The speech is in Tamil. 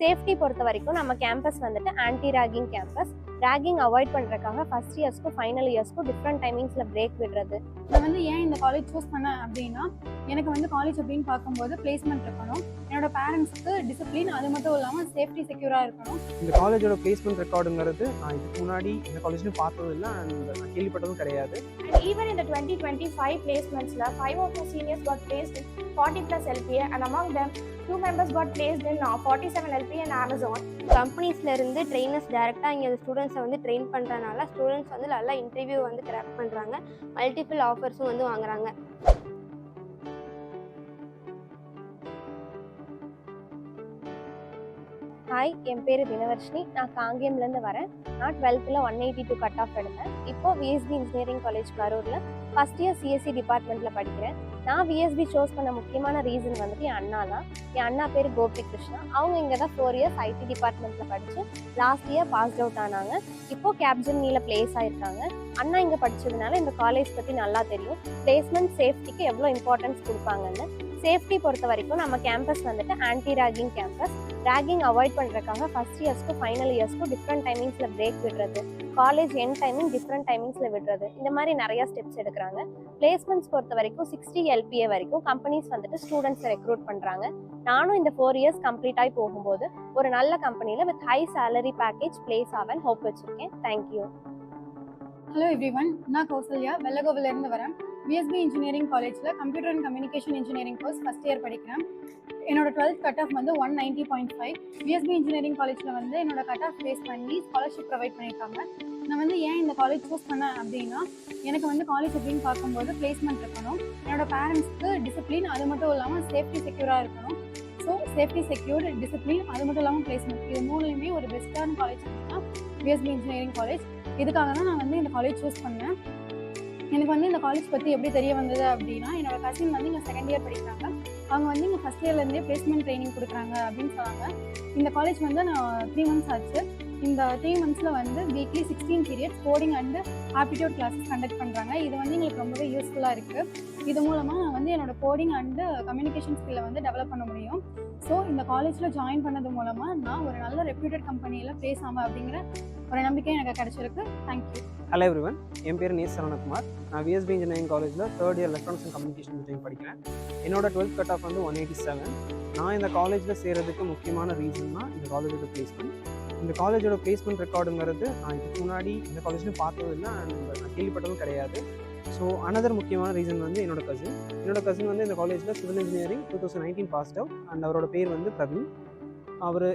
சேஃப்டி பொறுத்த வரைக்கும் நம்ம கேம்பஸ் வந்துட்டு anti ragging campus ragging avoid பண்ணுறக்காக first இயர்ஸ்க்கும் ஃபைனல் இயர்ஸ்க்கும் டிஃப்ரெண்ட் டைமிங்ஸில் பிரேக் விடுறது. நான் வந்து ஏன் இந்த காலேஜ் சூஸ் பண்ணேன் அப்படின்னா எனக்கு வந்து காலேஜ் அப்படின்னு பார்க்கும்போது பிளேஸ்மெண்ட் இருக்கணும். என்னோட பேரண்ட்ஸ்க்கு டிசிப்ளின் அது மட்டும் இல்லாமல் சேஃப்டி செக்யூராக இருக்கணும். இந்த காலேஜோட பிளேஸ்மெண்ட் ரெக்கார்டுங்கிறது நான் இதுக்கு முன்னாடி இந்த காலேஜ்லையும் பார்த்ததும் இல்லை. அண்ட் நான் கேள்விப்பட்டதும் கிடையாது. And even in the 2025 placements, la, five of our seniors got placed in 40 plus LPA, and among them, two members got placed in uh, 47 LPA and Amazon. கம்பெனிஸ்ல இருந்து ட்ரெயினர்ஸ் டேரெக்டாக இங்கே ஸ்டூடெண்ட்ஸை வந்து ட்ரெயின் பண்ணுறதுனால ஸ்டூடெண்ட்ஸ் வந்து நல்லா இன்டர்வியூ வந்து கிராக் பண்ணுறாங்க மல்டிபிள் ஆஃபர்ஸும் வந்து வாங்குறாங்க. ஹாய் என் பேர் தினவர்ஷினி நான் காங்கேயம்லேருந்து வரேன். நான் டுவெல்த்தில் one eighty two cut off எடுத்தேன். இப்போ விஎஸ்பி இன்ஜினியரிங் காலேஜ் கரூரில் ஃபஸ்ட் இயர் சிஎஸ்சி டிபார்ட்மெண்ட்டில் படிக்கிறேன். நான் விஎஸ்பி சூஸ் பண்ண முக்கியமான ரீசன் வந்துட்டு என் அண்ணா தான். என் அண்ணா பேர் கோபி கிருஷ்ணா அவங்க இங்கே தான் ஃபோர் இயர்ஸ் ஐடி டிபார்ட்மெண்ட்டில் படித்து லாஸ்ட் இயர் பாஸ்ட் அவுட் ஆனாங்க. இப்போ கேப்ஜெமினியில் பிளேஸ் ஆகிருக்காங்க அண்ணா இங்கே படித்ததுனால இந்த காலேஜ் பற்றி நல்லா தெரியும். பிளேஸ்மெண்ட் சேஃப்டிக்கு எவ்வளோ இம்பார்ட்டன்ஸ் கொடுப்பாங்கன்னு. சேஃப்டி பொறுத்த வரைக்கும் நம்ம கேம்பஸ் வந்துட்டு anti ragging campus ragging avoid பண்ணுறதுக்காக ஃபஸ்ட் இயர்ஸ்க்கும் ஃபைனல் இயர்ஸ்க்கும் டிஃப்ரெண்ட் டைமிங்ஸில் பிரேக் விடுறது. காலேஜ் என் டைமிங் டிஃப்ரெண்ட் டைமிங்ஸில் விடுறது. இந்த மாதிரி நிறைய ஸ்டெப்ஸ் எடுக்கிறாங்க. பிளேஸ்மெண்ட்ஸ் பொறுத்த வரைக்கும் சிக்ஸ்டி எல்பிஏ வரைக்கும் கம்பெனிஸ் வந்துட்டு ஸ்டூடெண்ட்ஸை ரெக்ரூட் பண்ணுறாங்க நானும் இந்த ஃபோர் இயர்ஸ் கம்ப்ளீட் ஆகி போகும்போது ஒரு நல்ல கம்பெனியில் with high salary package place ஆவேன் ஹோப் வச்சுருக்கேன். தேங்க்யூ ஹலோ எவ்ரி ஒன் நான் கௌசல்யா. வெள்ளகோவிலேருந்து வரேன். பிஎஸ்பி இன்ஜினியரிங் காலேஜில் computer and communication engineering course first year படிக்கிறேன். என்னோட டுவெல்த் கட் ஆஃப் வந்து one ninety point five BSP engineering காலேஜில் வந்து என்னோட கட் ஆஃப் பேஸ் பண்ணி ஸ்காலர்ஷிப் ப்ரொவைட் பண்ணியிருக்காங்க. நான் வந்து ஏன் இந்த காலேஜ் சூஸ் பண்ணேன் அப்படின்னா எனக்கு வந்து காலேஜ் அப்படின்னு பார்க்கும்போது பிளேஸ்மெண்ட் இருக்கணும். என்னோட பேரண்ட்ஸ்க்கு டிசிப்ளின் அது மட்டும் இல்லாமல் சேஃப்டி செக்யூராக இருக்கணும். ஸோ சேஃப்டி செக்யூர்டு டிசிப்ளின் அது மட்டும் இல்லாமல் பிளேஸ்மெண்ட் இது மூணுலேயுமே ஒரு பெஸ்ட்டான காலேஜ் அப்படின்னா பிஎஸ்பி இன்ஜினியரிங் காலேஜ் இதுக்காக தான் நான் வந்து இந்த காலேஜ் சூஸ் பண்ணேன். எனக்கு வந்து இந்த காலேஜ் பற்றி எப்படி தெரிய வந்தது அப்படின்னா என்னோட கசின் வந்து இங்கே செகண்ட் இயர் படிக்கிறாங்க. அவங்க வந்து இங்கே ஃபஸ்ட் இயர்லேருந்தே பிளேஸ்மெண்ட் ட்ரைனிங் கொடுக்குறாங்க அப்படின்னு சொன்னாங்க. இந்த காலேஜ் வந்து நான் த்ரீ மந்த்ஸ் ஆச்சு. இந்த த்ரீ மந்த்ஸில் வந்து weekly sixteen periods coding and aptitude classes conduct பண்ணுறாங்க இது வந்து எங்களுக்கு ரொம்பவே யூஸ்ஃபுல்லாக இருக்குது இது மூலமாக நான் வந்து என்னோடய கோடிங் அண்டு கம்யூனிகேஷன் ஸ்கில்லை வந்து டெவலப் பண்ண முடியும். ஸோ இந்த காலேஜில் ஜாயின் பண்ணது மூலமாக நான் ஒரு நல்ல ரெப்யூட்டட் கம்பெனியில் பேசாமல் ஆமாம் அப்படிங்கிற ஒரு நம்பிக்கை எனக்கு கிடச்சிருக்கு. தேங்க்யூ ஹலோ எவ்ரிவன் என் பேர் நீர் சரவணகுமார். நான் விஎஸ்பி இன்ஜினியரிங் காலேஜில் third year electronics and communication engineering படிக்கிறேன். என்னோட டுவெல்த் கட் ஆஃப் வந்து ஒன் எயிட்டி செவன் நான் இந்த காலேஜில் சேர்கிறதுக்கு முக்கியமான ரீசன்னா தான் இந்த காலேஜோட பிளேஸ்மெண்ட் இந்த காலேஜோட பிளேஸ்மெண்ட் ரெக்கார்டுங்கிறது நான் இதுக்கு முன்னாடி இந்த காலேஜ்லையும் பார்த்ததும் இல்லை. அண்ட் நான் கேள்விப்பட்டதும் கிடையாது. ஸோ அனதர் முக்கியமான ரீசன் வந்து என்னோட கசின் என்னோட கசின் வந்து இந்த காலேஜில் civil engineering two thousand nineteen passed out and அவரோட பேர் வந்து பிரவீன். அவர்